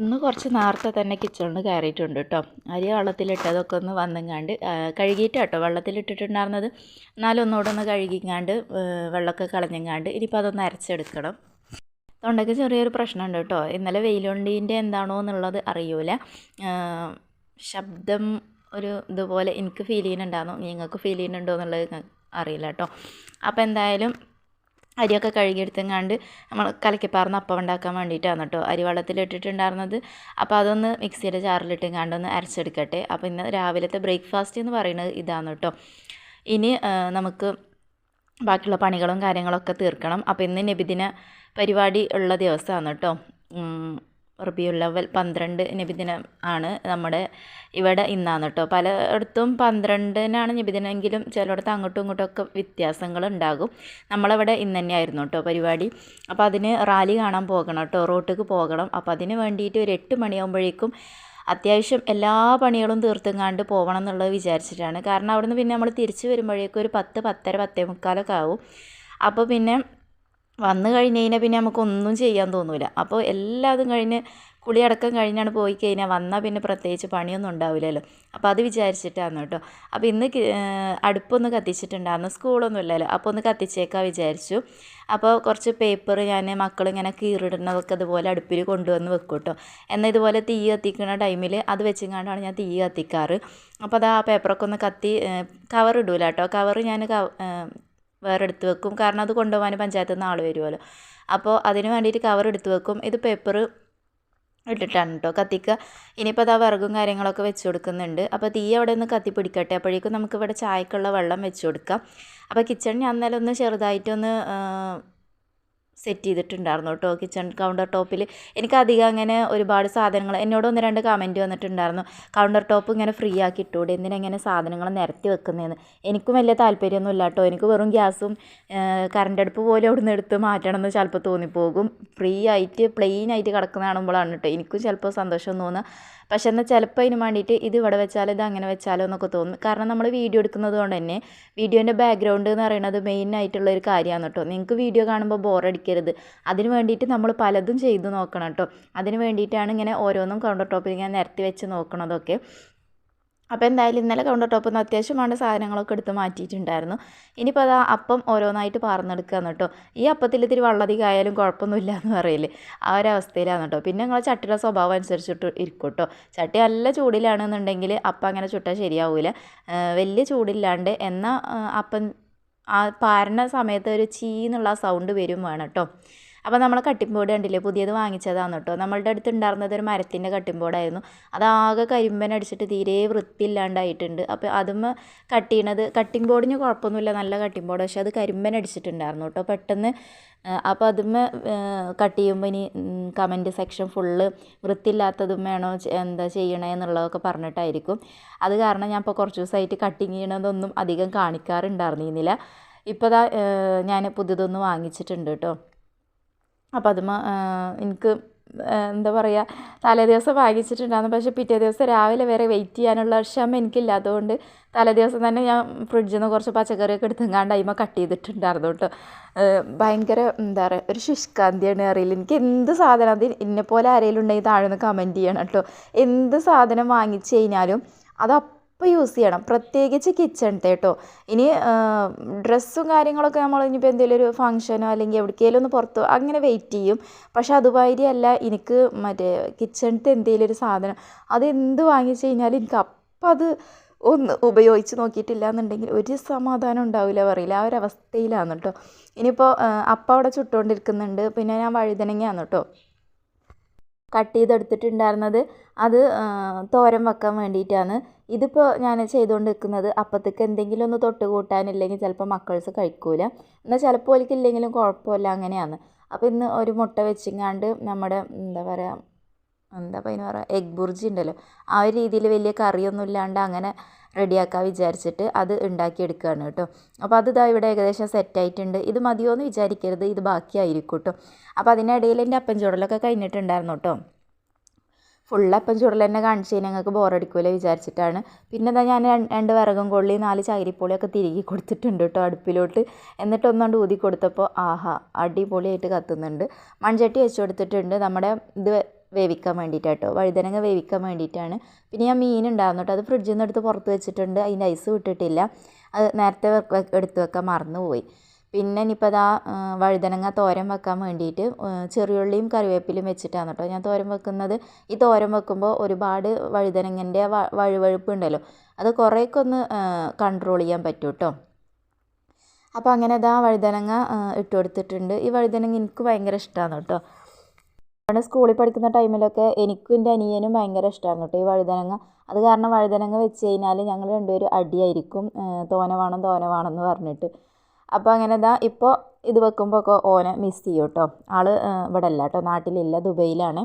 ഇന്ന് കുറച്ച് നേരത്തെ തന്നെ കിച്ചണിൽ കയറിയിട്ടുണ്ട് കേട്ടോ. അരി വെള്ളത്തിലിട്ടതൊക്കെ ഒന്ന് വന്നെങ്ങാണ്ട് കഴുകിയിട്ട് കേട്ടോ വെള്ളത്തിലിട്ടിട്ടുണ്ടായിരുന്നത്. എന്നാലും ഒന്നുകൂടെ ഒന്ന് കഴുകിങ്ങാണ്ട് വെള്ളമൊക്കെ കളഞ്ഞെങ്ങാണ്ട് ഇനിയിപ്പോൾ അതൊന്ന് അരച്ചെടുക്കണം. തൊണ്ടയ്ക്ക് ചെറിയൊരു പ്രശ്നമുണ്ട് കേട്ടോ. ഇന്നലെ വെയിലുണ്ടീന്റെ എന്താണോ എന്നുള്ളത് അറിയൂല. ശബ്ദം ഒരു ഇതുപോലെ എനിക്ക് ഫീൽ ചെയ്യുന്നുണ്ടായിരുന്നു. നിങ്ങൾക്ക് ഫീൽ ചെയ്യുന്നുണ്ടോ എന്നുള്ളത് അറിയില്ല കേട്ടോ. അപ്പോൾ എന്തായാലും അരിയൊക്കെ കഴുകിയെടുത്തെങ്ങാണ്ട് നമ്മൾ കലക്കിപ്പാർന്ന് അപ്പം ഉണ്ടാക്കാൻ വേണ്ടിയിട്ടാണ് കേട്ടോ. അരി വെള്ളത്തിലിട്ടിട്ടുണ്ടായിരുന്നത്. അപ്പോൾ അതൊന്ന് മിക്സിയുടെ ജാറിലിട്ടെങ്ങാണ്ട് ഒന്ന് അരച്ചെടുക്കട്ടെ. അപ്പോൾ ഇന്ന് രാവിലത്തെ ബ്രേക്ക്ഫാസ്റ്റ് എന്ന് പറയുന്നത് ഇതാണ് കേട്ടോ. ഇനി നമുക്ക് ബാക്കിയുള്ള പണികളും കാര്യങ്ങളൊക്കെ തീർക്കണം. അപ്പോൾ ഇന്ന് നബിദിന പരിപാടി ഉള്ള ദിവസമാണ് കേട്ടോ. റബിയുല്ലവൽ പന്ത്രണ്ട് നബിദിനം ആണ് നമ്മുടെ ഇവിടെ ഇന്നാണ് കേട്ടോ. പലയിടത്തും പന്ത്രണ്ടിനാണ് നബിദിനെങ്കിലും ചിലയിടത്ത് അങ്ങോട്ടും ഇങ്ങോട്ടും ഒക്കെ വ്യത്യാസങ്ങൾ ഉണ്ടാകും. നമ്മളവിടെ ഇന്ന് തന്നെയായിരുന്നു കേട്ടോ പരിപാടി. അപ്പോൾ അതിന് റാലി കാണാൻ പോകണം കേട്ടോ റോട്ടിക്ക് പോകണം. അപ്പോൾ അതിന് വേണ്ടിയിട്ട് ഒരു എട്ട് മണിയാകുമ്പോഴേക്കും അത്യാവശ്യം എല്ലാ പണികളും തീർത്തുങ്ങാണ്ട് പോകണം എന്നുള്ളത് വിചാരിച്ചിട്ടാണ്. കാരണം അവിടുന്ന് പിന്നെ നമ്മൾ തിരിച്ച് വരുമ്പോഴേക്കും ഒരു പത്ത് പത്തര പത്തേ മുക്കാലൊക്കെ ആവും. അപ്പോൾ പിന്നെ വന്നു കഴിഞ്ഞ് കഴിഞ്ഞാൽ പിന്നെ നമുക്കൊന്നും ചെയ്യാൻ തോന്നില്ല അപ്പോൾ എല്ലാതും കഴിഞ്ഞ് കുളിയടക്കം കഴിഞ്ഞാണ് പോയി കഴിഞ്ഞാൽ വന്നാൽ പിന്നെ പ്രത്യേകിച്ച് പണിയൊന്നും ഉണ്ടാവില്ലല്ലോ അപ്പോൾ അത് വിചാരിച്ചിട്ടാണ് കേട്ടോ. അപ്പോൾ ഇന്ന് അടുപ്പൊന്ന് കത്തിച്ചിട്ടുണ്ടായിരുന്നു. സ്കൂളൊന്നും ഇല്ലല്ലോ. അപ്പോൾ ഒന്ന് കത്തിച്ചേക്കാൻ വിചാരിച്ചു. അപ്പോൾ കുറച്ച് പേപ്പർ ഞാൻ മക്കളിങ്ങനെ കീറിടുന്നതൊക്കെ അതുപോലെ അടുപ്പിൽ കൊണ്ടുവന്ന് വെക്കും കേട്ടോ. എന്നാൽ ഇതുപോലെ തീ കത്തിക്കുന്ന ടൈമിൽ അത് വെച്ചിങ്ങാണ്ടാണ് ഞാൻ തീ കത്തിക്കാറ്. അപ്പോൾ അത് ആ പേപ്പറൊക്കെ ഒന്ന് കത്തി കവർ ഇടൂല കേട്ടോ. കവർ ഞാൻ വേറെ എടുത്ത് വെക്കും. കാരണം അത് കൊണ്ടുപോകാൻ പഞ്ചായത്തിൽ നിന്ന് ആൾ വരുമല്ലോ അപ്പോൾ അതിന് വേണ്ടിയിട്ട് കവർ എടുത്ത് വെക്കും. ഇത് പേപ്പർ ഇട്ടിട്ടാണ് കേട്ടോ കത്തിക്ക ഇനിയിപ്പോൾ അതാ വിറകും കാര്യങ്ങളൊക്കെ വെച്ച് കൊടുക്കുന്നുണ്ട്. അപ്പോൾ തീ അവിടെ നിന്ന് കത്തി പിടിക്കട്ടെ. അപ്പോഴേക്കും നമുക്ക് ഇവിടെ ചായക്കുള്ള വെള്ളം വെച്ച് കൊടുക്കാം. അപ്പോൾ കിച്ചൺ ഞാൻ അന്നേരം ഒന്ന് ചെറുതായിട്ടൊന്ന് സെറ്റ് ചെയ്തിട്ടുണ്ടായിരുന്നു കേട്ടോ. കിച്ചൺ കൗണ്ടർ ടോപ്പിൽ എനിക്ക് അധികം അങ്ങനെ ഒരുപാട് സാധനങ്ങൾ എന്നോട് ഒന്ന് രണ്ട് കമന്റ് വന്നിട്ടുണ്ടായിരുന്നു. കൗണ്ടർ ടോപ്പ് ഇങ്ങനെ ഫ്രീ ആക്കി ഇട്ടൂടെ എന്തിനെങ്ങനെ സാധനങ്ങൾ നിരത്തി വെക്കുന്നതെന്ന് എനിക്കും വലിയ താല്പര്യമൊന്നും ഇല്ല കേട്ടോ. എനിക്ക് വെറും ഗ്യാസും കറണ്ട് അടുപ്പ് പോലെ അവിടെ നിന്ന് എടുത്ത് മാറ്റണമെന്ന് ചിലപ്പോൾ തോന്നിപ്പോകും. ഫ്രീ ആയിട്ട് പ്ലെയിൻ ആയിട്ട് കിടക്കുന്ന കാണുമ്പോഴാണ് കേട്ടോ. എനിക്കും ചിലപ്പോൾ സന്തോഷം തോന്നുക. പക്ഷെ എന്നാൽ ചിലപ്പോൾ അതിന് വേണ്ടിയിട്ട് ഇത് ഇവിടെ വെച്ചാലോ ഇത് അങ്ങനെ വെച്ചാലോ എന്നൊക്കെ തോന്നും. കാരണം നമ്മൾ വീഡിയോ എടുക്കുന്നത് കൊണ്ട് തന്നെ വീഡിയോന്റെ ബാക്ക്ഗ്രൗണ്ട് എന്ന് പറയുന്നത് മെയിൻ ആയിട്ടുള്ള ഒരു കാര്യമാണ് കേട്ടോ. നിങ്ങൾക്ക് വീഡിയോ കാണുമ്പോൾ ബോറടിക്കരുത് അതിന് വേണ്ടിയിട്ട് നമ്മൾ പലതും ചെയ്ത് നോക്കണം കേട്ടോ. അതിന് വേണ്ടിയിട്ടാണ് ഇങ്ങനെ ഓരോന്നും കൗണ്ടർ ടോപ്പിൽ ഇങ്ങനെ നിരത്തി വെച്ച് നോക്കണതൊക്കെ. അപ്പോൾ എന്തായാലും ഇന്നലെ കൗണ്ടർ ടോപ്പിൽ നിന്ന് അത്യാവശ്യം വേണ്ട സാധനങ്ങളൊക്കെ എടുത്ത് മാറ്റിയിട്ടുണ്ടായിരുന്നു. ഇനിയിപ്പോൾ അത് അപ്പം ഓരോന്നായിട്ട് പാർന്നെടുക്കുകയാണ് കേട്ടോ. ഈ അപ്പത്തിൽ ഇത്തിരി വെള്ളധികം ആയാലും കുഴപ്പമൊന്നുമില്ല എന്ന് പറയില്ലേ ആ ഒരു അവസ്ഥയിലാണ് കേട്ടോ. പിന്നെ നിങ്ങൾ ചട്ടിയുടെ സ്വഭാവം അനുസരിച്ചിട്ട് ഇരിക്കും കേട്ടോ. ചട്ടി നല്ല ചൂടിലാണെന്നുണ്ടെങ്കിൽ അപ്പം അങ്ങനെ ചുട്ടാൽ ശരിയാവില്ല വലിയ ചൂടില്ലാണ്ട് എന്നാൽ അപ്പം ആ പാരണ സമയത്ത് ഒരു ചീന്നുള്ള സൗണ്ട് വരും വേണം കേട്ടോ. അപ്പോൾ നമ്മൾ ബോർഡ് കണ്ടില്ലേ? പുതിയത് വാങ്ങിച്ചതാണ് കേട്ടോ നമ്മളുടെ അടുത്ത് ഉണ്ടായിരുന്നത് ഒരു മരത്തിന്റെ കട്ടിമ്പോടായിരുന്നു അതാകെ കരിമ്പൻ അടിച്ചിട്ട് തീരെ വൃത്തിയില്ലാണ്ടായിട്ടുണ്ട്. അപ്പോൾ അതും കട്ട് ചെയ്യണത് കട്ടിംഗ് ബോർഡിന് കുഴപ്പമൊന്നുമില്ല. നല്ല കട്ടിംഗ് ബോർഡ് പക്ഷേ അത് കരിമ്പൻ അടിച്ചിട്ടുണ്ടായിരുന്നു കേട്ടോ പെട്ടെന്ന് അപ്പോൾ അതും കട്ട് ചെയ്യുമ്പോൾ ഇനി കമന്റ് സെക്ഷൻ ഫുള്ള് വൃത്തിയില്ലാത്തതും വേണോ? എന്താ ചെയ്യണേ എന്നുള്ളതൊക്കെ പറഞ്ഞിട്ടായിരിക്കും. അത് കാരണം ഞാൻ ഇപ്പോൾ കുറച്ച് ദിവസമായിട്ട് കട്ടിങ് ചെയ്യണതൊന്നും അധികം കാണിക്കാറുണ്ടായിരുന്നില്ല. ഇപ്പോൾ ഞാൻ പുതിയതൊന്ന് വാങ്ങിച്ചിട്ടുണ്ട് കേട്ടോ അപ്പോൾ അതുമ്മ എനിക്ക് എന്താ പറയുക തലേ ദിവസം വാങ്ങിച്ചിട്ടുണ്ടായിരുന്നു. പക്ഷേ പിറ്റേ ദിവസം രാവിലെ വരെ വെയിറ്റ് ചെയ്യാനുള്ള ക്ഷമ എനിക്കില്ലാത്തതുകൊണ്ട് തലേ ദിവസം തന്നെ ഞാൻ ഫ്രിഡ്ജിൽ നിന്ന് കുറച്ച് പച്ചക്കറിയൊക്കെ എടുത്തുങ്ങാണ്ട് അതിമ കട്ട് ചെയ്തിട്ടുണ്ടായിരുന്നു കേട്ടോ. ഭയങ്കര എന്താ പറയുക ഒരു ശുഷ്കാന്തിയാണ് അറിയില്ല എനിക്ക് എന്ത് സാധനം അത് എന്നെപ്പോലെ ആരെങ്കിലും ഉണ്ടെങ്കിൽ താഴെ നിന്ന് കമന്റ് ചെയ്യണം കേട്ടോ. എന്ത് സാധനം വാങ്ങിച്ചു കഴിഞ്ഞാലും അത് അപ്പോൾ യൂസ് ചെയ്യണം. പ്രത്യേകിച്ച് കിച്ചണത്തെ കേട്ടോ ഇനി ഡ്രസ്സും കാര്യങ്ങളൊക്കെ നമ്മൾ ഇനിയിപ്പോൾ എന്തെങ്കിലും ഒരു ഫംഗ്ഷനോ അല്ലെങ്കിൽ എവിടേക്കെങ്കിലും ഒന്ന് പുറത്തോ അങ്ങനെ വെയിറ്റ് ചെയ്യും. പക്ഷെ അതുമാതിരി അല്ല എനിക്ക് മറ്റേ കിച്ചണത്തെ എന്തെങ്കിലും ഒരു സാധനം അത് എന്ത് വാങ്ങിച്ചു കഴിഞ്ഞാൽ എനിക്ക് അപ്പം അത് ഒന്ന് ഉപയോഗിച്ച് നോക്കിയിട്ടില്ല എന്നുണ്ടെങ്കിൽ ഒരു സമാധാനം ഉണ്ടാവില്ല പറയില്ല. ആ ഒരു അവസ്ഥയിലാണ് കേട്ടോ ഇനിയിപ്പോൾ അപ്പ അവിടെ ചുട്ടുകൊണ്ടിരിക്കുന്നുണ്ട് പിന്നെ ഞാൻ വഴുതനങ്ങയാണ് കേട്ടോ കട്ട് ചെയ്തെടുത്തിട്ടുണ്ടായിരുന്നത് അത് തോരൻ വെക്കാൻ വേണ്ടിയിട്ടാണ്. ഇതിപ്പോൾ ഞാൻ ചെയ്തുകൊണ്ട് നിൽക്കുന്നത് അപ്പത്തേക്ക് എന്തെങ്കിലും ഒന്ന് തൊട്ട് കൂട്ടാനില്ലെങ്കിൽ ചിലപ്പോൾ മക്കൾസ് കഴിക്കൂല. എന്നാൽ ചിലപ്പോൾ ഒലിക്കില്ലെങ്കിലും കുഴപ്പമില്ല അങ്ങനെയാണ്. അപ്പോൾ ഇന്ന് ഒരു മുട്ട വെച്ചിങ്ങാണ്ട് നമ്മുടെ എന്താ പറയുക എന്താ അതിന് പറയുക എഗ് ബുർജി ഉണ്ടല്ലോ. ആ ഒരു രീതിയിൽ വലിയ കറിയൊന്നും ഇല്ലാണ്ട് അങ്ങനെ റെഡിയാക്കാൻ വിചാരിച്ചിട്ട് അത് ഉണ്ടാക്കിയെടുക്കുകയാണ് കേട്ടോ. അപ്പോൾ അത് ഇതാ ഇവിടെ ഏകദേശം സെറ്റായിട്ടുണ്ട് ഇത് മതിയോ എന്ന് വിചാരിക്കരുത്. ഇത് ബാക്കിയായിരിക്കും കേട്ടോ. അപ്പോൾ അതിനിടയിൽ എന്റെ അപ്പം ചുടലൊക്കെ കഴിഞ്ഞിട്ടുണ്ടായിരുന്നു കേട്ടോ. ഫുൾ അപ്പം ചുടൽ തന്നെ കാണിച്ച് ഞങ്ങൾക്ക് ബോറടിക്കില്ല വിചാരിച്ചിട്ടാണ്. പിന്നെ എന്താ ഞാൻ രണ്ട് വിറകും കൊള്ളി നാല് ചകിരിപ്പൊളിയൊക്കെ തിരികെ കൊടുത്തിട്ടുണ്ട് കേട്ടോ അടുപ്പിലോട്ട്. എന്നിട്ട് ഒന്നുകൊണ്ട് ഊതി കൊടുത്തപ്പോൾ ആഹാ അടിപൊളിയായിട്ട് കത്തുന്നുണ്ട്. മൺചട്ടി വെച്ച് കൊടുത്തിട്ടുണ്ട്. നമ്മുടെ ഇത് വേവിക്കാൻ വേണ്ടിയിട്ടാണ് കേട്ടോ വഴുതനങ്ങ വേവിക്കാൻ വേണ്ടിയിട്ടാണ്. പിന്നെ ഞാൻ മീൻ ഉണ്ടായിരുന്നു കേട്ടോ. അത് ഫ്രിഡ്ജിൽ നിന്ന് എടുത്ത് പുറത്ത് വെച്ചിട്ടുണ്ട്. അതിന്റെ ഐസ് വിട്ടിട്ടില്ല. അത് നേരത്തെ എടുത്ത് വെക്കാൻ മറന്നുപോയി. പിന്നെ ഇനിയിപ്പോൾ അതാ വഴുതനങ്ങ തോരൻ വെക്കാൻ വേണ്ടിയിട്ട് ചെറിയുള്ളിയും കറിവേപ്പിലും വെച്ചിട്ടാണ് കേട്ടോ ഞാൻ തോരൻ വെക്കുന്നത്. ഈ തോരൻ വെക്കുമ്പോൾ ഒരുപാട് വഴുതനങ്ങന്റെ വഴുവഴുപ്പ് ഉണ്ടല്ലോ. അത് കുറേയൊക്കെ ഒന്ന് കൺട്രോൾ ചെയ്യാൻ പറ്റും കേട്ടോ. അപ്പോൾ അങ്ങനെ അതാ വഴുതനങ്ങ ഇട്ട് കൊടുത്തിട്ടുണ്ട്. ഈ വഴുതനങ്ങ എനിക്ക് ഭയങ്കര ഇഷ്ടമാണ് കേട്ടോ. പണ്ട് സ്കൂളിൽ പഠിക്കുന്ന ടൈമിലൊക്കെ എനിക്കും എന്റെ അനിയനും ഭയങ്കര ഇഷ്ടമാണ് കേട്ടോ ഈ വഴുതനങ്ങ. അത് കാരണം വഴുതനങ്ങ വെച്ച് കഴിഞ്ഞാൽ ഞങ്ങൾ രണ്ടുപേരും അടിയായിരിക്കും തോന വേണം തോന വേണം എന്ന് പറഞ്ഞിട്ട്. അപ്പോൾ അങ്ങനെ ഇതാ ഇപ്പോൾ ഇത് വെക്കുമ്പോൾ ഒക്കെ ഓനെ മിസ് ചെയ്യും കേട്ടോ. ആൾ ഇവിടെ അല്ല കേട്ടോ നാട്ടിലില്ല ദുബൈയിലാണ്.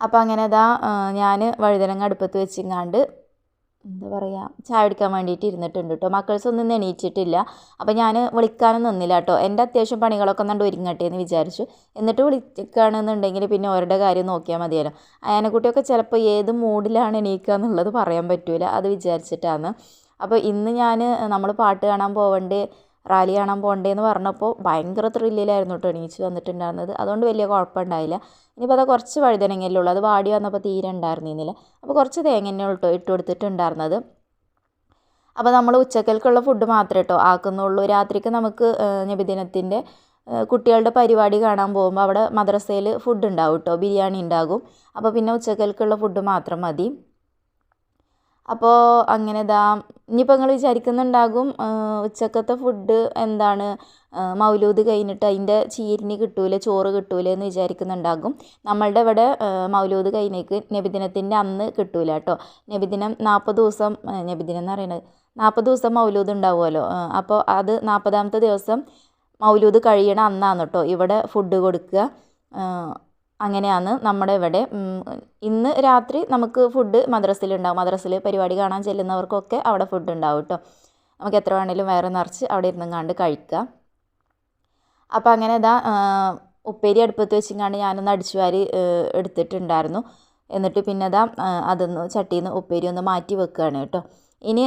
അപ്പോൾ അങ്ങനെ ഇതാ ഞാൻ വഴുതനങ്ങ അടുപ്പത്ത് വെച്ചിങ്ങാണ്ട് എന്താ പറയുക ചായ കുടിക്കാൻ വേണ്ടിയിട്ട് ഇരുന്നിട്ടുണ്ട് കേട്ടോ മക്കൾസ് ഒന്നും എണീച്ചിട്ടില്ല. അപ്പോൾ ഞാൻ വിളിക്കാനും നിന്നില്ല കേട്ടോ എന്റെ അത്യാവശ്യം പണികളൊക്കെ ഒന്നുകൊണ്ട് ഒരുങ്ങട്ടെ എന്ന് വിചാരിച്ചു. എന്നിട്ട് വിളിക്കുകയാണെന്നുണ്ടെങ്കിൽ പിന്നെ അവരുടെ കാര്യം നോക്കിയാൽ മതിയല്ലോ. അയാനെക്കുട്ടിയൊക്കെ ചിലപ്പോൾ ഏത് മൂഡിലാണ് എണീക്കുക എന്നുള്ളത് പറയാൻ പറ്റില്ല അത് വിചാരിച്ചിട്ടാണ്. അപ്പോൾ ഇന്ന് ഞാൻ നമ്മൾ പാട്ട് കാണാൻ പോവേണ്ടേ. റാലി കാണാൻ പോകണ്ടേന്ന് പറഞ്ഞപ്പോൾ ഭയങ്കര ത്രില്ലിലായിരുന്നു കേട്ടോ എണീച്ച് വന്നിട്ടുണ്ടായിരുന്നത്. അതുകൊണ്ട് വലിയ കുഴപ്പമുണ്ടായില്ല. ഇനിയിപ്പോൾ അത് കുറച്ച് വഴുതനങ്ങയല്ലേ ഉള്ളൂ അത് വാടി വന്നപ്പോൾ തീരെ ഉണ്ടായിരുന്നില്ല അപ്പോൾ കുറച്ച് തേങ്ങ തന്നെ കേട്ടോ ഇട്ട് കൊടുത്തിട്ടുണ്ടായിരുന്നത്. അപ്പോൾ നമ്മൾ ഉച്ചക്കൽക്കുള്ള ഫുഡ് മാത്രമേ കേട്ടോ ആക്കുന്നുള്ളൂ. രാത്രിക്ക് നമുക്ക് നബിദിനത്തിന്റെ കുട്ടികളുടെ പരിപാടി കാണാൻ പോകുമ്പോൾ അവിടെ മദ്രസയിൽ ഫുഡ് ഉണ്ടാവും കേട്ടോ. ബിരിയാണി ഉണ്ടാകും. അപ്പോൾ പിന്നെ ഉച്ചക്കൽക്കുള്ള ഫുഡ് മാത്രം മതി. അപ്പോൾ അങ്ങനെ ഇതാ ഇനിയിപ്പോൾ നിങ്ങൾ വിചാരിക്കുന്നുണ്ടാകും ഉച്ചക്കത്തെ ഫുഡ് എന്താണ് മൗലൂദ് കഴിഞ്ഞിട്ട് അതിന്റെ ചീരിന് കിട്ടൂലേ ചോറ് കിട്ടൂലേ എന്ന് വിചാരിക്കുന്നുണ്ടാകും. നമ്മളുടെ ഇവിടെ മൗലൂദ് കഴിഞ്ഞേക്ക് നബിദിനത്തിന്റെ അന്ന് കിട്ടൂല കേട്ടോ. നബിദിനം നാൽപ്പത് ദിവസം നബിദിനം എന്ന് പറയുന്നത് നാൽപ്പത് ദിവസം മൗലൂദ് ഉണ്ടാവുമല്ലോ. അപ്പോൾ അത് നാൽപ്പതാമത്തെ ദിവസം മൗലൂദ് കഴിയണ അന്നാണ് കേട്ടോ ഇവിടെ ഫുഡ് കൊടുക്കുക. അങ്ങനെയാണ് നമ്മുടെ ഇവിടെ. ഇന്ന് രാത്രി നമുക്ക് ഫുഡ് മദ്രസയിലുണ്ടാവും. മദ്രസയിൽ പരിപാടി കാണാൻ ചെല്ലുന്നവർക്കൊക്കെ അവിടെ ഫുഡ് ഉണ്ടാവും കേട്ടോ നമുക്ക് എത്ര വേണേലും വയറ് നിറച്ച് അവിടെ ഇരുന്നും കണ്ട് കഴിക്കുക അപ്പോൾ അങ്ങനെ ഇതാ ഉപ്പേരി അടുപ്പത്ത് വെച്ചിങ്ങാണ്ട് ഞാനൊന്ന് അടിച്ചു വാരി എടുത്തിട്ടുണ്ടായിരുന്നു. എന്നിട്ട് പിന്നെ ഇതാ അതൊന്ന് ചട്ടിയിൽ നിന്ന് ഉപ്പേരി ഒന്ന് മാറ്റി വെക്കുകയാണ് കേട്ടോ ഇനി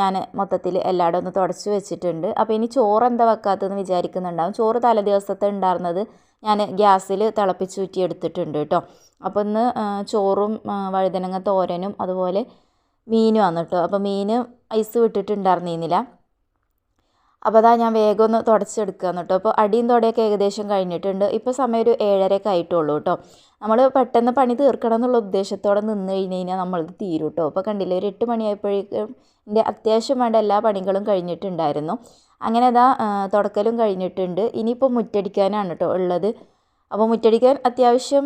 ഞാൻ മൊത്തത്തിൽ എല്ലായിടും ഒന്ന് തുടച്ച് വെച്ചിട്ടുണ്ട്. അപ്പോൾ ഇനി ചോറ് എന്താ വെക്കാത്തതെന്ന് വിചാരിക്കുന്നുണ്ടാവും. ചോറ് തലേ ദിവസത്തെ ഉണ്ടായിരുന്നത് ഞാൻ ഗ്യാസിൽ തിളപ്പിച്ചൂറ്റി എടുത്തിട്ടുണ്ട് കേട്ടോ. അപ്പോൾ ഇന്ന് ചോറും വഴുതനങ്ങ തോരനും അതുപോലെ മീനും ആണ് കേട്ടോ. അപ്പോൾ മീൻ ഐസ് വിട്ടിട്ടുണ്ടായിരുന്നില്ല. അപ്പോൾ അതാ ഞാൻ വേഗം ഒന്ന് തുടച്ചെടുക്കുകയാണ് കേട്ടോ. അപ്പോൾ അടിയും തുടയൊക്കെ ഏകദേശം കഴിഞ്ഞിട്ടുണ്ട്. ഇപ്പോൾ സമയം ഒരു ഏഴരയൊക്കെ ആയിട്ടുള്ളൂ കേട്ടോ. നമ്മൾ പെട്ടെന്ന് പണി തീർക്കണം എന്നുള്ള ഉദ്ദേശത്തോടെ നിന്ന് കഴിഞ്ഞ് കഴിഞ്ഞാൽ നമ്മളത് തീരും കേട്ടോ. അപ്പോൾ കണ്ടില്ലേ ഒരു എട്ട് മണിയായപ്പോഴേക്കും എന്റെ അത്യാവശ്യം വേണ്ട എല്ലാ പണികളും കഴിഞ്ഞിട്ടുണ്ടായിരുന്നു. അങ്ങനെ അതാ തുടക്കലും കഴിഞ്ഞിട്ടുണ്ട്. ഇനിയിപ്പോൾ മുറ്റടിക്കാനാണ് കേട്ടോ ഉള്ളത്. അപ്പോൾ മുറ്റടിക്കാൻ അത്യാവശ്യം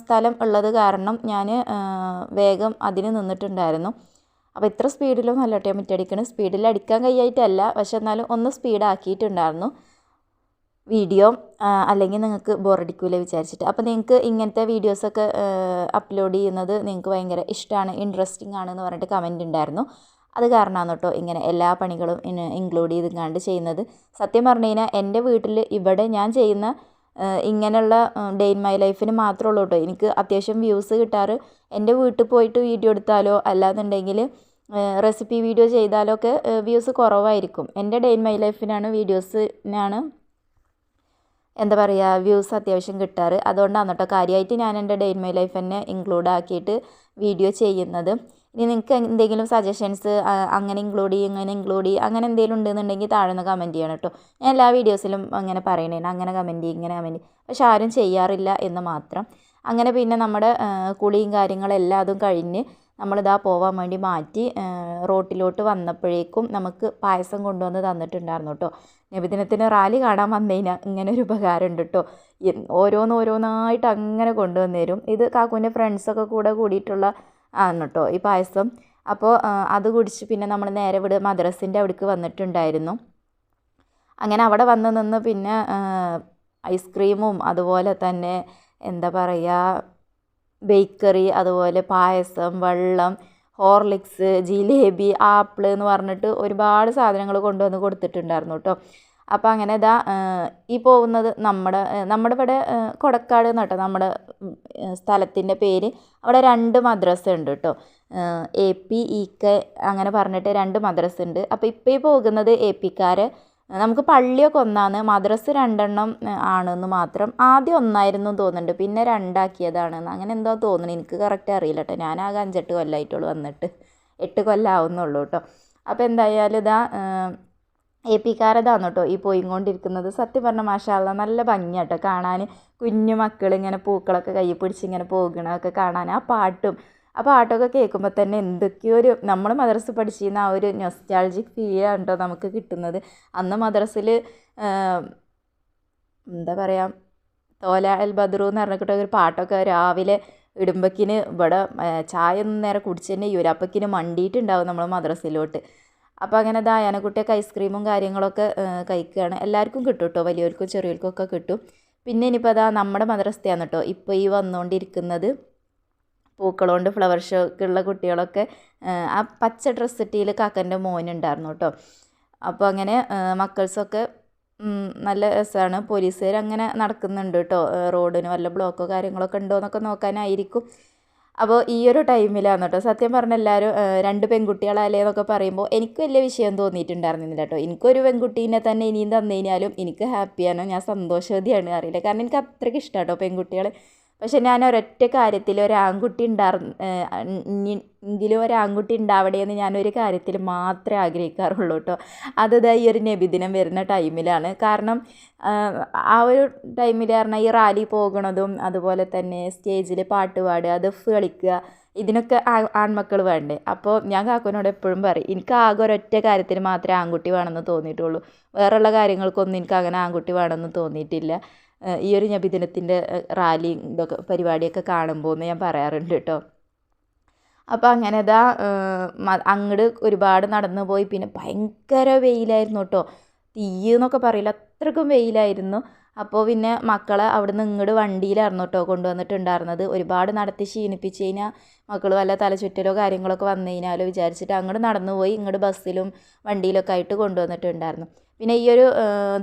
സ്ഥലം ഉള്ളത് കാരണം ഞാൻ വേഗം അതിന് നിന്നിട്ടുണ്ടായിരുന്നു. അപ്പോൾ ഇത്ര സ്പീഡിലൊന്നും അല്ല കേട്ടോ മുറ്റടിക്കണത് സ്പീഡിൽ അടിക്കാൻ കഴിയായിട്ടല്ല പക്ഷെ എന്നാലും ഒന്ന് സ്പീഡാക്കിയിട്ടുണ്ടായിരുന്നു. വീഡിയോ അല്ലെങ്കിൽ നിങ്ങൾക്ക് ബോറടിക്കൂല വിചാരിച്ചിട്ട്. അപ്പോൾ നിങ്ങൾക്ക് ഇങ്ങനത്തെ വീഡിയോസൊക്കെ അപ്ലോഡ് ചെയ്യുന്നത് നിങ്ങൾക്ക് ഭയങ്കര ഇഷ്ടമാണ് ഇൻട്രസ്റ്റിംഗ് ആണെന്ന് പറഞ്ഞിട്ട് കമന്റ് ഉണ്ടായിരുന്നു. അത് കാരണമാണ് കേട്ടോ ഇങ്ങനെ എല്ലാ പണികളും ഇൻക്ലൂഡ് ചെയ്ത് കണ്ട് ചെയ്യുന്നത്. സത്യം പറഞ്ഞു കഴിഞ്ഞാൽ എന്റെ വീട്ടിൽ ഇവിടെ ഞാൻ ചെയ്യുന്ന ഇങ്ങനെയുള്ള ഡേ ഇൻ മൈ ലൈഫിന് മാത്രമേ ഉള്ളൂ കേട്ടോ എനിക്ക് അത്യാവശ്യം വ്യൂസ് കിട്ടാറ്. എന്റെ വീട്ടിൽ പോയിട്ട് വീഡിയോ എടുത്താലോ അല്ലാന്നുണ്ടെങ്കിൽ റെസിപ്പി വീഡിയോ ചെയ്താലോ ഒക്കെ വ്യൂസ് കുറവായിരിക്കും. എന്റെ ഡേ ഇൻ മൈ ലൈഫിനാണ് വീഡിയോസിനാണ് എന്താ പറയുക വ്യൂസ് അത്യാവശ്യം കിട്ടാറ്. അതുകൊണ്ടാണ് കേട്ടോ കാര്യമായിട്ട് ഞാൻ എന്റെ ഡേ ഇൻ മൈ ലൈഫ് തന്നെ ഇൻക്ലൂഡ് ആക്കിയിട്ട് വീഡിയോ ചെയ്യുന്നത്. ഇനി നിങ്ങൾക്ക് എന്തെങ്കിലും സജഷൻസ് അങ്ങനെ ഇൻക്ലൂഡ് ചെയ്യും ഇങ്ങനെ ഇൻക്ലൂഡ് ചെയ്യും അങ്ങനെ എന്തെങ്കിലും ഉണ്ടെന്നുണ്ടെങ്കിൽ താഴെ നിന്ന് കമന്റ് ചെയ്യണം കേട്ടോ. ഞാൻ എല്ലാ വീഡിയോസിലും അങ്ങനെ പറയണേന് അങ്ങനെ കമന്റ് ചെയ്യും ഇങ്ങനെ കമന്റ് പക്ഷെ ആരും ചെയ്യാറില്ല എന്ന് മാത്രം. അങ്ങനെ പിന്നെ നമ്മുടെ കുളിയും കാര്യങ്ങളെല്ലാം അതും കഴിഞ്ഞ് നമ്മളിതാ പോവാൻ വേണ്ടി മാറ്റി റോട്ടിലോട്ട് വന്നപ്പോഴേക്കും നമുക്ക് പായസം കൊണ്ടുവന്ന് തന്നിട്ടുണ്ടായിരുന്നു കേട്ടോ. നബിദിനത്തിന് റാലി കാണാൻ വന്നതിന് ഇങ്ങനെ ഒരു ഉപകാരമുണ്ട് കേട്ടോ. ഓരോന്ന് ഓരോന്നായിട്ട് അങ്ങനെ കൊണ്ടുവന്നു തരും ഇത് കാക്കുവിന്റെ ഫ്രണ്ട്സൊക്കെ കൂടെ കൂടിയിട്ടുള്ള ആണ് കേട്ടോ ഈ പായസം. അപ്പോൾ അത് കുടിച്ച് പിന്നെ നമ്മൾ നേരെ ഇവിടെ മദ്രസിന്റെ അവിടേക്ക് വന്നിട്ടുണ്ടായിരുന്നു. അങ്ങനെ അവിടെ വന്ന് നിന്ന് പിന്നെ ഐസ്ക്രീമും അതുപോലെ തന്നെ എന്താ പറയുക ബേക്കറി അതുപോലെ പായസം വെള്ളം ഹോർലിക്സ് ജിലേബി ആപ്പിൾ എന്ന് പറഞ്ഞിട്ട് ഒരുപാട് സാധനങ്ങൾ കൊണ്ടുവന്ന് കൊടുത്തിട്ടുണ്ടായിരുന്നു കേട്ടോ. അപ്പോൾ അങ്ങനെ ഇതാ ഈ പോകുന്നത് നമ്മുടെ നമ്മുടെ ഇവിടെ കൊടക്കാട് കേട്ടോ നമ്മുടെ സ്ഥലത്തിന്റെ പേര്. അവിടെ രണ്ട് മദ്രസ ഉണ്ട് കേട്ടോ എ പി ഇ കെ അങ്ങനെ പറഞ്ഞിട്ട് രണ്ട് മദ്രസ ഉണ്ട് അപ്പോൾ ഇപ്പോൾ ഈ പോകുന്നത് എ പിക്കാർ നമുക്ക് പള്ളിയൊക്കെ ഒന്നാണ്. മദ്രസ് രണ്ടെണ്ണം ആണെന്ന് മാത്രം. ആദ്യം ഒന്നായിരുന്നു തോന്നുന്നുണ്ട്. പിന്നെ രണ്ടാക്കിയതാണെന്ന്. അങ്ങനെ എന്തോ തോന്നുന്നു. എനിക്ക് കറക്റ്റ് അറിയില്ല കേട്ടോ ഞാനാകെ അഞ്ചെട്ട് കൊല്ലമായിട്ടുള്ളൂ വന്നിട്ട്. എട്ട് കൊല്ലം ആവുന്നുള്ളൂ കേട്ടോ അപ്പോൾ എന്തായാലും ഇതാ എ പി കാരതാണ് കേട്ടോ ഈ പോയിക്കൊണ്ടിരിക്കുന്നത്. സത്യം പറഞ്ഞ മാഷാല്ല നല്ല ഭംഗിയാട്ടോ കാണാൻ കുഞ്ഞു മക്കൾ ഇങ്ങനെ പൂക്കളൊക്കെ കൈ പിടിച്ച് ഇങ്ങനെ പോകണതൊക്കെ കാണാൻ. ആ പാട്ടും ആ പാട്ടൊക്കെ കേൾക്കുമ്പോൾ തന്നെ എന്തൊക്കെയോ ഒരു നമ്മൾ മദ്രസ് പഠിച്ചിരുന്ന ആ ഒരു നൊസ്റ്റാൾജിക് ഫീലാണ് കേട്ടോ നമുക്ക് കിട്ടുന്നത്. അന്ന് മദ്രസിൽ എന്താ പറയുക തോല അൽ ബദ്രു എന്ന് പറഞ്ഞിട്ട് ഒരു പാട്ടൊക്കെ രാവിലെ ഇടുമ്പക്കിന് ഇവിടെ ചായ ഒന്നും നേരെ കുടിച്ച് തന്നെ ചെയ്യൂല. അപ്പക്കിന് മണ്ടിയിട്ടുണ്ടാവും നമ്മൾ മദ്രസയിലോട്ട് അപ്പോൾ അങ്ങനെ ദായാനക്കുട്ടിയൊക്കെ ഐസ്ക്രീമും കാര്യങ്ങളൊക്കെ കഴിക്കുകയാണ് എല്ലാവർക്കും കിട്ടും കേട്ടോ വലിയവർക്കും ചെറിയവർക്കും ഒക്കെ കിട്ടും. പിന്നെ ഇനിയിപ്പോൾ അതാ നമ്മുടെ മദ്രസ്ഥയാണ് കേട്ടോ ഇപ്പോൾ ഈ വന്നുകൊണ്ടിരിക്കുന്നത് പൂക്കളുകൊണ്ട് ഫ്ലവർ ഷോക്കുള്ള കുട്ടികളൊക്കെ ആ, പച്ച ഡ്രസ്സ് ഇട്ടിയിൽ കാക്കന്റെ മോനുണ്ടായിരുന്നു കേട്ടോ അപ്പോൾ അങ്ങനെ മക്കൾസൊക്കെ നല്ല രസമാണ് പോലീസുകാർ അങ്ങനെ നടക്കുന്നുണ്ട് കേട്ടോ റോഡിന് വല്ല ബ്ലോക്കോ കാര്യങ്ങളൊക്കെ ഉണ്ടോ എന്നൊക്കെ നോക്കാനായിരിക്കും. അപ്പോൾ ഈ ഒരു ടൈമിലാണ് കേട്ടോ. സത്യം പറഞ്ഞ എല്ലാവരും രണ്ട് പെൺകുട്ടികളല്ലേ എന്നൊക്കെ പറയുമ്പോൾ എനിക്ക് വലിയ വിഷയം തോന്നിയിട്ടുണ്ടായിരുന്നില്ല കേട്ടോ. എനിക്കൊരു പെൺകുട്ടീനെ തന്നെ ഇനിയും തന്നു കഴിഞ്ഞാലും എനിക്ക് ഹാപ്പിയാണ്? ഞാൻ സന്തോഷവതിയാണ് അറിയില്ല. കാരണം എനിക്ക് അത്രയ്ക്ക് ഇഷ്ടമാണ് കേട്ടോ പെൺകുട്ടികൾ പക്ഷെ ഞാൻ ഒരൊറ്റ കാര്യത്തിൽ ഒരു ആൺകുട്ടി ഉണ്ടാർന്ന് എങ്കിലും ഒരു ആൺകുട്ടി എന്ന് ഞാനൊരു കാര്യത്തിൽ മാത്രമേ ആഗ്രഹിക്കാറുള്ളൂ കേട്ടോ. അത് ഇതാ ഈ ഒരു നബിദിനം വരുന്ന ടൈമിലാണ്. കാരണം ആ, ഒരു ടൈമിൽ പറഞ്ഞാൽ ഈ റാലി പോകണതും അതുപോലെ തന്നെ സ്റ്റേജിൽ പാട്ട് പാടുക ദഫ് കളിക്കുക ഇതിനൊക്കെ ആൺമക്കൾ വേണ്ടേ. അപ്പോൾ ഞാൻ കാക്കുവിനോട് എപ്പോഴും പറയും എനിക്ക് ആകെ ഒരൊറ്റ കാര്യത്തിൽ മാത്രമേ ആൺകുട്ടി വേണമെന്ന് തോന്നിയിട്ടുള്ളൂ. വേറെയുള്ള കാര്യങ്ങൾക്കൊന്നും എനിക്ക് അങ്ങനെ ആൺകുട്ടി വേണമെന്ന് തോന്നിയിട്ടില്ല. ഈ ഒരു നബിദിനത്തിന്റെ റാലി ഇതൊക്കെ പരിപാടിയൊക്കെ കാണുമ്പോൾ എന്ന് ഞാൻ പറയാറുണ്ട് കേട്ടോ. അപ്പോൾ അങ്ങനെ ഇതാ അങ്ങോട്ട് ഒരുപാട് നടന്നു പോയി. പിന്നെ ഭയങ്കര വെയിലായിരുന്നു കേട്ടോ. തീയെന്നൊക്കെ പറയില്ല അത്രക്കും വെയിലായിരുന്നു. അപ്പോൾ പിന്നെ മക്കളെ അവിടെ നിന്ന് ഇങ്ങോട്ട് വണ്ടിയിലായിരുന്നു കേട്ടോ കൊണ്ടുവന്നിട്ടുണ്ടായിരുന്നത്. ഒരുപാട് നടത്തി ക്ഷീണിപ്പിച്ച് കഴിഞ്ഞാൽ മക്കൾ വല്ല തലചുറ്റലോ കാര്യങ്ങളൊക്കെ വന്നു കഴിഞ്ഞാലോ വിചാരിച്ചിട്ട് അങ്ങോട്ട് നടന്നു പോയി. ഇങ്ങോട്ട് ബസ്സിലും വണ്ടിയിലൊക്കെ ആയിട്ട് കൊണ്ടുവന്നിട്ടുണ്ടായിരുന്നു. പിന്നെ ഈ ഒരു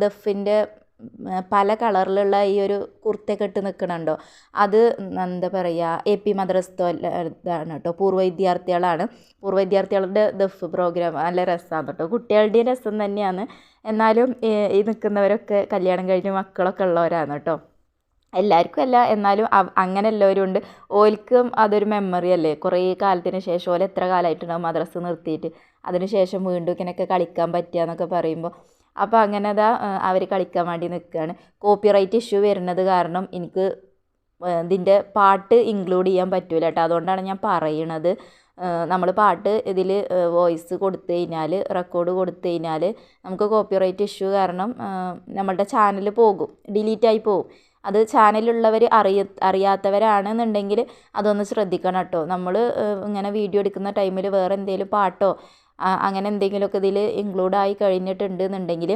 ദഫിന്റെ പല കളറിലുള്ള ഈ ഒരു കുർത്ത കെട്ട് നിൽക്കണുണ്ടോ അത് എന്താ പറയുക എ പി മദ്രസത്തോ ഇതാണ് കേട്ടോ. പൂർവ വിദ്യാർത്ഥികളാണ്. പൂർവ വിദ്യാർത്ഥികളുടെ ദഫ് പ്രോഗ്രാം നല്ല രസമാണ് കേട്ടോ. കുട്ടികളുടെ രസം തന്നെയാണ്. എന്നാലും ഈ നിൽക്കുന്നവരൊക്കെ കല്യാണം കഴിഞ്ഞ് മക്കളൊക്കെ ഉള്ളവരാണ് കേട്ടോ. എല്ലാവർക്കും അല്ല എന്നാലും അങ്ങനെ എല്ലാവരും ഉണ്ട്. ഓൽക്കും അതൊരു മെമ്മറി അല്ലേ? കുറേ കാലത്തിന് ശേഷം ഓലെത്ര കാലമായിട്ടുണ്ടാവും മദ്രസ് നിർത്തിയിട്ട്? അതിന് ശേഷം വീണ്ടും ഇങ്ങനെയൊക്കെ കളിക്കാൻ പറ്റുക എന്നൊക്കെ പറയുമ്പോൾ അപ്പോൾ അങ്ങനെ അതാ അവർ കളിക്കാൻ വേണ്ടി നിൽക്കുകയാണ് കോപ്പിറൈറ്റ് ഇഷ്യൂ വരുന്നത് കാരണം എനിക്ക് ഇതിന്റെ പാട്ട് ഇൻക്ലൂഡ് ചെയ്യാൻ പറ്റൂല കേട്ടോ അതുകൊണ്ടാണ് ഞാൻ പറയണത്. നമ്മൾ പാട്ട് ഇതിൽ വോയിസ് കൊടുത്തു കഴിഞ്ഞാൽ റെക്കോർഡ് കൊടുത്തു കഴിഞ്ഞാൽ നമുക്ക് കോപ്പിറൈറ്റ് ഇഷ്യൂ കാരണം നമ്മളുടെ ചാനൽ പോകും ഡിലീറ്റായി പോകും. അത് ചാനലുള്ളവർ അറിയ അറിയാത്തവരാണെന്നുണ്ടെങ്കിൽ അതൊന്ന് ശ്രദ്ധിക്കണം കേട്ടോ നമ്മൾ ഇങ്ങനെ വീഡിയോ എടുക്കുന്ന ടൈമിൽ വേറെ എന്തെങ്കിലും പാട്ടോ അങ്ങനെ എന്തെങ്കിലുമൊക്കെ ഇതിൽ ഇൻക്ലൂഡ് ആയി കഴിഞ്ഞിട്ടുണ്ട് എന്നുണ്ടെങ്കിൽ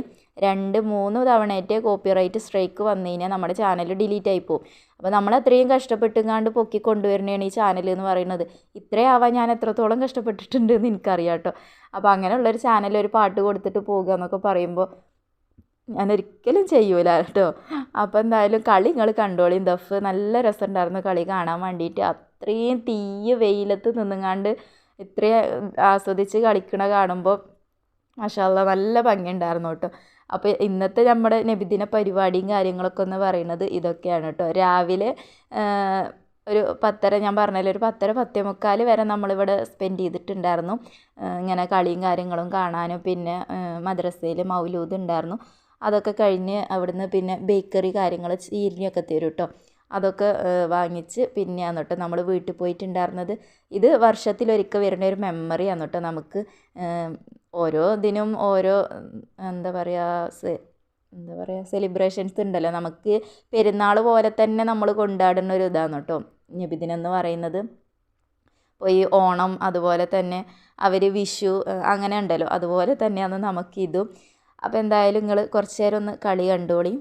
രണ്ട് മൂന്ന് തവണയായിട്ട് കോപ്പിറൈറ്റ് സ്ട്രൈക്ക് വന്നു കഴിഞ്ഞാൽ നമ്മുടെ ചാനൽ ഡിലീറ്റ് ആയി പോകും അപ്പോൾ നമ്മൾ അത്രയും കഷ്ടപ്പെട്ടുങ്ങാണ്ട് പൊക്കി കൊണ്ടുവരുന്നതാണ് ഈ ചാനൽ എന്ന് പറയുന്നത്. ഇത്രയാവാൻ ഞാൻ എത്രത്തോളം കഷ്ടപ്പെട്ടിട്ടുണ്ട് എന്ന് എനിക്കറിയാം കേട്ടോ. അപ്പോൾ അങ്ങനെയുള്ളൊരു ചാനൽ ഒരു പാട്ട് കൊടുത്തിട്ട് പോകുക എന്നൊക്കെ പറയുമ്പോൾ ഞാൻ ഒരിക്കലും ചെയ്യൂല കേട്ടോ. അപ്പോൾ എന്തായാലും കളി നിങ്ങൾ കണ്ടോളിയും ദഫ് നല്ല രസമുണ്ടായിരുന്നു കളി കാണാൻ വേണ്ടിയിട്ട് അത്രയും തീയ വെയിലത്ത് നിന്നുങ്ങാണ്ട് ഇത്രയും ആസ്വദിച്ച് കളിക്കണ കാണുമ്പോൾ മാഷാല്ല നല്ല ഭംഗിയുണ്ടായിരുന്നു കേട്ടോ. അപ്പോൾ ഇന്നത്തെ നമ്മുടെ നബിദിന പരിപാടിയും കാര്യങ്ങളൊക്കെ ഒന്ന് പറയുന്നത് ഇതൊക്കെയാണ് കേട്ടോ. രാവിലെ ഒരു പത്തര ഞാൻ പറഞ്ഞല്ലോ ഒരു പത്തര പത്തേ മുക്കാൽ വരെ നമ്മളിവിടെ സ്പെൻഡ് ചെയ്തിട്ടുണ്ടായിരുന്നു. ഇങ്ങനെ കളിയും കാര്യങ്ങളും കാണാനും പിന്നെ മദ്രസയിൽ മൗലൂദ് ഉണ്ടായിരുന്നു. അതൊക്കെ കഴിഞ്ഞ് അവിടുന്ന് പിന്നെ ബേക്കറി കാര്യങ്ങൾ ചീരിഞ്ഞൊക്കെ തരും കേട്ടോ. അതൊക്കെ വാങ്ങിച്ച് പിന്നെ കേട്ടോ നമ്മൾ വീട്ടിൽ പോയിട്ടുണ്ടായിരുന്നത്. ഇത് വർഷത്തിലൊരിക്കൽ വരുന്ന ഒരു മെമ്മറിയാണ് കേട്ടോ നമുക്ക് ഓരോ ഇതിനും ഓരോ എന്താ പറയുക എന്താ പറയുക സെലിബ്രേഷൻസ് ഉണ്ടല്ലോ. നമുക്ക് പെരുന്നാൾ പോലെ തന്നെ നമ്മൾ കൊണ്ടാടുന്ന ഒരു ഇതാണ് കേട്ടോ നബിദിനം എന്ന് പറയുന്നത് ഇപ്പോൾ ഈ ഓണം അതുപോലെ തന്നെ അവർ വിഷു അങ്ങനെ ഉണ്ടല്ലോ. അതുപോലെ തന്നെയാണ് നമുക്കിതും. അപ്പോൾ എന്തായാലും നിങ്ങൾ കുറച്ച് നേരം ഒന്ന് കളി കണ്ടോളി.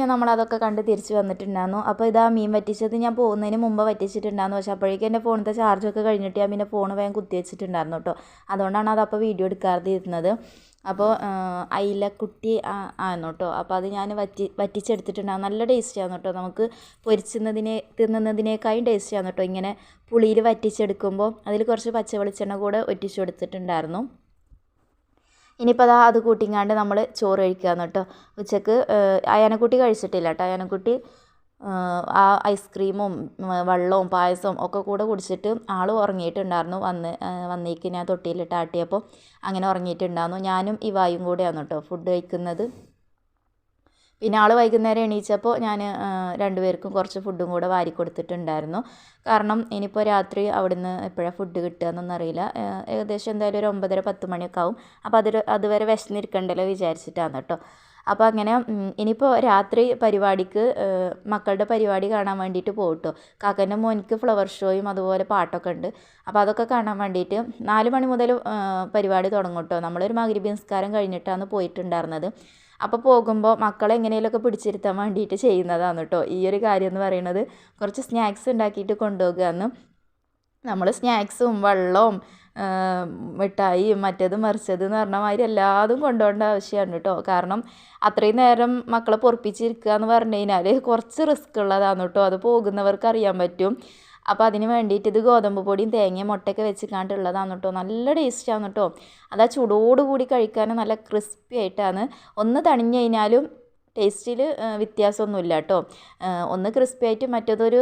പിന്നെ നമ്മൾ അതൊക്കെ കണ്ട് തിരിച്ച് വന്നിട്ടുണ്ടായിരുന്നു. അപ്പോൾ ഇതാ മീൻ വറ്റിച്ചത് ഞാൻ പോകുന്നതിന് മുമ്പ് വറ്റിച്ചിട്ടുണ്ടായിരുന്നു. പക്ഷേ അപ്പോഴേക്കും എന്റെ ഫോണിന്റെ ചാർജൊക്കെ കഴിഞ്ഞിട്ട് ഞാൻ പിന്നെ ഫോൺ വേഗം കുത്തി വെച്ചിട്ടുണ്ടായിരുന്നു കേട്ടോ. അതുകൊണ്ടാണ് അത് അപ്പോൾ വീഡിയോ എടുക്കാതെ ഇരുന്നത് അപ്പോൾ അയിലക്കുട്ടി ആയിരുന്നു കേട്ടോ. അപ്പോൾ അത് ഞാൻ വറ്റി വറ്റിച്ചെടുത്തിട്ടുണ്ടാകും നല്ല ടേസ്റ്റാണ് കേട്ടോ. നമുക്ക് പൊരിച്ചുന്നതിനെ തിന്നുന്നതിനേക്കാളും ടേസ്റ്റാണ് കേട്ടോ. ഇങ്ങനെ പുളിയിൽ വറ്റിച്ചെടുക്കുമ്പോൾ അതിൽ കുറച്ച് പച്ച വെളിച്ചെണ്ണ കൂടെ ഒറ്റിച്ചു കൊടുത്തിട്ടുണ്ടായിരുന്നു. ഇനിയിപ്പോൾ അതാ അത് കൂട്ടിങ്ങാണ്ട് നമ്മൾ ചോറ് കഴിക്കുകയെന്ന് കേട്ടോ. ഉച്ചയ്ക്ക് അയാനക്കുട്ടി കഴിച്ചിട്ടില്ല കേട്ടോ. അയാനക്കുട്ടി ആ ഐസ്ക്രീമും വെള്ളവും പായസവും ഒക്കെ കൂടെ കുടിച്ചിട്ട് ആൾ ഉറങ്ങിയിട്ടുണ്ടായിരുന്നു. വന്ന് വന്നേക്ക് ഞാൻ തൊട്ടിയിലിട്ട് ആട്ടിയപ്പോൾ അങ്ങനെ ഉറങ്ങിയിട്ടുണ്ടായിരുന്നു ഞാനും ഇവായും കൂടെയാണ് കേട്ടോ ഫുഡ് കഴിക്കുന്നത്. പിന്നെ ആൾ വൈകുന്നേരം എണീച്ചപ്പോൾ ഞാൻ രണ്ടുപേർക്കും കുറച്ച് ഫുഡും കൂടെ വാരി കൊടുത്തിട്ടുണ്ടായിരുന്നു. കാരണം ഇനിയിപ്പോൾ രാത്രി അവിടുന്ന് എപ്പോഴാണ് ഫുഡ് കിട്ടുക എന്നൊന്നും അറിയില്ല. ഏകദേശം എന്തായാലും ഒരു ഒമ്പതര പത്ത് മണിയൊക്കെ ആവും. അപ്പോൾ അതിൽ അതുവരെ വിശന്നിരിക്കണ്ടല്ലോ വിചാരിച്ചിട്ടാണ് കേട്ടോ. അപ്പോൾ അങ്ങനെ ഇനിയിപ്പോൾ രാത്രി പരിപാടിക്ക് മക്കളുടെ പരിപാടി കാണാൻ വേണ്ടിയിട്ട് പോകട്ടോ കേട്ടോ കാക്കന്റെ മോനിക്ക് ഫ്ലവർ ഷോയും അതുപോലെ പാട്ടൊക്കെ ഉണ്ട്. അപ്പോൾ അതൊക്കെ കാണാൻ വേണ്ടിയിട്ട് നാല് മണി മുതൽ പരിപാടി തുടങ്ങും കേട്ടോ നമ്മളൊരു മകരി ബിൻസ്കാരം കഴിഞ്ഞിട്ടാണ് പോയിട്ടുണ്ടായിരുന്നത്. അപ്പോൾ പോകുമ്പോൾ മക്കളെ എങ്ങനെയൊക്കെ പിടിച്ചിരുത്താൻ വേണ്ടിയിട്ട് ചെയ്യുന്നതാണ് കേട്ടോ ഈ ഒരു കാര്യം എന്ന് പറയുന്നത് കുറച്ച് സ്നാക്സ് ഉണ്ടാക്കിയിട്ട് കൊണ്ടുപോകുക. എന്ന് നമ്മൾ സ്നാക്സും വെള്ളവും മിഠായിയും മറ്റേത് മറിച്ചത് എന്ന് പറഞ്ഞ മാതിരി എല്ലാതും കൊണ്ടുപോകേണ്ട ആവശ്യമാണ് കേട്ടോ കാരണം അത്രയും നേരം മക്കളെ പൊറപ്പിച്ചിരിക്കുക എന്ന് പറഞ്ഞു കഴിഞ്ഞാൽ കുറച്ച് റിസ്ക് ഉള്ളതാണ് കേട്ടോ അത് പോകുന്നവർക്ക് അറിയാൻ പറ്റും. അപ്പോൾ അതിന് വേണ്ടിയിട്ട് ഇത് ഗോതമ്പ് പൊടിയും തേങ്ങയും മുട്ടയൊക്കെ വെച്ച് കണ്ടുള്ളതാണ് കേട്ടോ. നല്ല ടേസ്റ്റാണ് കേട്ടോ. അതാ ചൂടോടുകൂടി ചൂടോട് കൂടി കഴിക്കാൻ നല്ല ക്രിസ്പി ആയിട്ടാണ്. ഒന്ന് തണിഞ്ഞു കഴിഞ്ഞാലും ടേസ്റ്റിൽ വ്യത്യാസമൊന്നുമില്ല കേട്ടോ. ഒന്ന് ക്രിസ്പി ആയിട്ട് മറ്റേതൊരു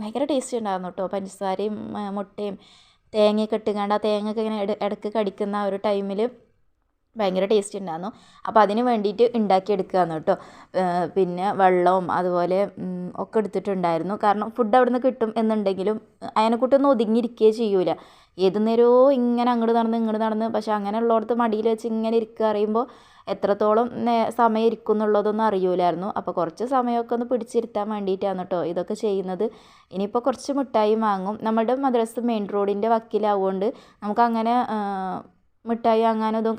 ഭയങ്കര ടേസ്റ്റ് ഉണ്ടായിരുന്നു കേട്ടോ. പഞ്ചസാരയും മുട്ടയും തേങ്ങയൊക്കെ ഇട്ടുകൊണ്ട് ആ തേങ്ങയൊക്കെ ഇങ്ങനെ ഇടയ്ക്ക് കടിക്കുന്ന ആ ഒരു ടൈമിൽ ഭയങ്കര ടേസ്റ്റ് ഉണ്ടായിരുന്നു അപ്പോൾ അതിന് വേണ്ടിയിട്ട് ഉണ്ടാക്കിയെടുക്കുകയാണ് കേട്ടോ. പിന്നെ വെള്ളവും അതുപോലെ ഒക്കെ എടുത്തിട്ടുണ്ടായിരുന്നു. കാരണം ഫുഡ് അവിടെ നിന്ന് കിട്ടും എന്നുണ്ടെങ്കിലും അതിനെക്കുട്ടൊന്നും ഒതുങ്ങിയിരിക്കുകയേ ചെയ്യൂല. ഏത് നേരവും ഇങ്ങനെ അങ്ങോട്ട് നടന്ന് ഇങ്ങോട്ട് നടന്ന് പക്ഷേ അങ്ങനെ ഉള്ളിടത്ത് മടിയിൽ വെച്ച് ഇങ്ങനെ ഇരിക്കുക അറിയുമ്പോൾ എത്രത്തോളം സമയം ഇരിക്കും എന്നുള്ളതൊന്നും അറിയൂലായിരുന്നു. അപ്പോൾ കുറച്ച് സമയമൊക്കെ ഒന്ന് പിടിച്ചിരുത്താൻ വേണ്ടിയിട്ടാണ് കേട്ടോ ഇതൊക്കെ ചെയ്യുന്നത്. ഇനിയിപ്പോൾ കുറച്ച് മിഠായി വാങ്ങും. നമ്മുടെ മദ്രസ് മെയിൻ റോഡിന്റെ വക്കിലാവുകൊണ്ട് നമുക്കങ്ങനെ മിഠായി അങ്ങനെ ഇതും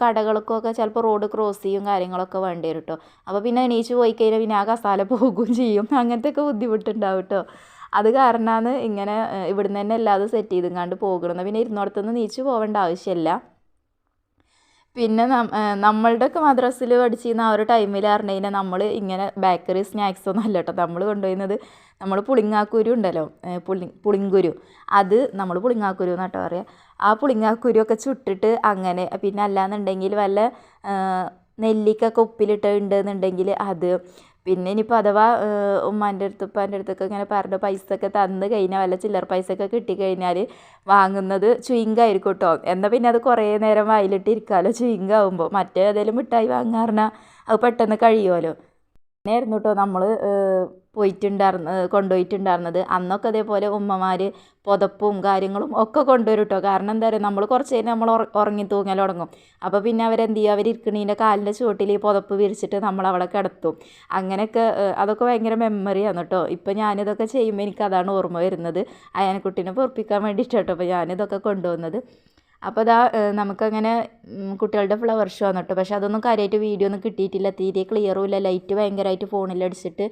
ഒക്കെ ചിലപ്പോൾ റോഡ് ക്രോസ് ചെയ്യും കാര്യങ്ങളൊക്കെ വേണ്ടി വരും കേട്ടോ അപ്പോൾ പിന്നെ എണീച്ച് പോയി കഴിഞ്ഞാൽ പിന്നെ ആ കസാല പോകുകയും ചെയ്യും. അങ്ങനത്തെ ഒക്കെ ബുദ്ധിമുട്ടുണ്ടാവും കേട്ടോ അത് കാരണമാണ് ഇങ്ങനെ ഇവിടുന്ന് തന്നെ എല്ലാതും സെറ്റ് ചെയ്തും കണ്ട് പോകണം പിന്നെ ഇരുന്നോടത്തുനിന്ന് നീച്ച് പോകേണ്ട ആവശ്യമില്ല പിന്നെ നമ്മളുടെ ഒക്കെ മദ്രസിൽ പഠിച്ചിരുന്ന ആ ഒരു ടൈമിൽ പറഞ്ഞു കഴിഞ്ഞാൽ നമ്മൾ ഇങ്ങനെ ബേക്കറി സ്നാക്സ് ഒന്നും അല്ല കേട്ടോ നമ്മൾ കൊണ്ടുപോയിരുന്നത് നമ്മൾ പുളിങ്ങാക്കുരു ഉണ്ടല്ലോ പുളി പുളിങ്കുരു. അത് നമ്മൾ പുളിങ്ങാക്കുരു എന്നാട്ടോ പറയുക ആ പുളിങ്ങാക്കുരു ഒക്കെ ചുട്ടിട്ട് അങ്ങനെ പിന്നെ അല്ലാന്നുണ്ടെങ്കിൽ വല്ല നെല്ലിക്കൊക്കെ ഉപ്പിലിട്ടുണ്ട് എന്നുണ്ടെങ്കിൽ അത്. പിന്നെ ഇനിയിപ്പോൾ അഥവാ ഉമ്മാന്റെ അടുത്ത് ഉപ്പാന്റെ അടുത്തൊക്കെ ഇങ്ങനെ പറഞ്ഞ പൈസ ഒക്കെ തന്നു കഴിഞ്ഞാൽ വല്ല ചില്ലറ പൈസ ഒക്കെ കിട്ടിക്കഴിഞ്ഞാൽ വാങ്ങുന്നത് ചുയിങ്കായിരിക്കും കേട്ടോ എന്നാൽ പിന്നെ അത് കുറേ നേരം വായിലിട്ട് ഇരിക്കാമല്ലോ ചുയിങ്കാവുമ്പോൾ മറ്റേ ഏതെങ്കിലും മിഠായി വാങ്ങാറിഞ്ഞാൽ അത് പെട്ടെന്ന് കഴിയുമല്ലോ അങ്ങനെയായിരുന്നു കേട്ടോ നമ്മൾ പോയിട്ടുണ്ടായിരുന്ന കൊണ്ടുപോയിട്ടുണ്ടായിരുന്നത് അന്നൊക്കെ അതേപോലെ ഉമ്മമാർ പുതപ്പും കാര്യങ്ങളും ഒക്കെ കൊണ്ടുവരും കേട്ടോ. കാരണം എന്താ പറയുക നമ്മൾ കുറച്ച് കഴിഞ്ഞ് നമ്മൾ ഉറങ്ങി തൂങ്ങൽ തുടങ്ങും. അപ്പോൾ പിന്നെ അവരെന്ത് ചെയ്യും അവരിരിക്കണീന്റെ കാലിന്റെ ചുവട്ടിൽ ഈ പുതപ്പ് വിരിച്ചിട്ട് നമ്മൾ അവിടെ കിടത്തും. അങ്ങനെയൊക്കെ അതൊക്കെ ഭയങ്കര മെമ്മറിയാണ് കേട്ടോ. ഇപ്പോൾ ഞാനിതൊക്കെ ചെയ്യുമ്പോൾ എനിക്ക് അതാണ് ഓർമ്മ വരുന്നത്. അയാനക്കുട്ടീനെ പൊറപ്പിക്കാൻ വേണ്ടിയിട്ടാണ് കേട്ടോ അപ്പോൾ ഞാനിതൊക്കെ കൊണ്ടുവന്നത്. അപ്പോൾ അതാ നമുക്കങ്ങനെ കുട്ടികളുടെ ഫ്ലവർ ഷോ ആണ് പക്ഷേ അതൊന്നും കാര്യമായിട്ട് വീഡിയോ ഒന്നും കിട്ടിയിട്ടില്ല. തീരെ ക്ലിയറും ഇല്ല ലൈറ്റ് ഭയങ്കരമായിട്ട് ഫോണിലടിച്ചിട്ട്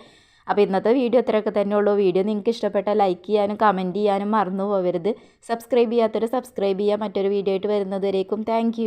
അപ്പോൾ ഇന്നത്തെ വീഡിയോ ഇത്രയൊക്കെ തന്നെ ഉള്ളൂ. വീഡിയോ നിങ്ങൾക്ക് ഇഷ്ടപ്പെട്ട ലൈക്ക് ചെയ്യാനും കമന്റ് ചെയ്യാനും മറന്നു പോകരുത്. സബ്സ്ക്രൈബ് ചെയ്യാത്തൊരു സബ്സ്ക്രൈബ് ചെയ്യുക. മറ്റൊരു വീഡിയോ ആയിട്ട് വരുന്നതുവരേക്കും. താങ്ക്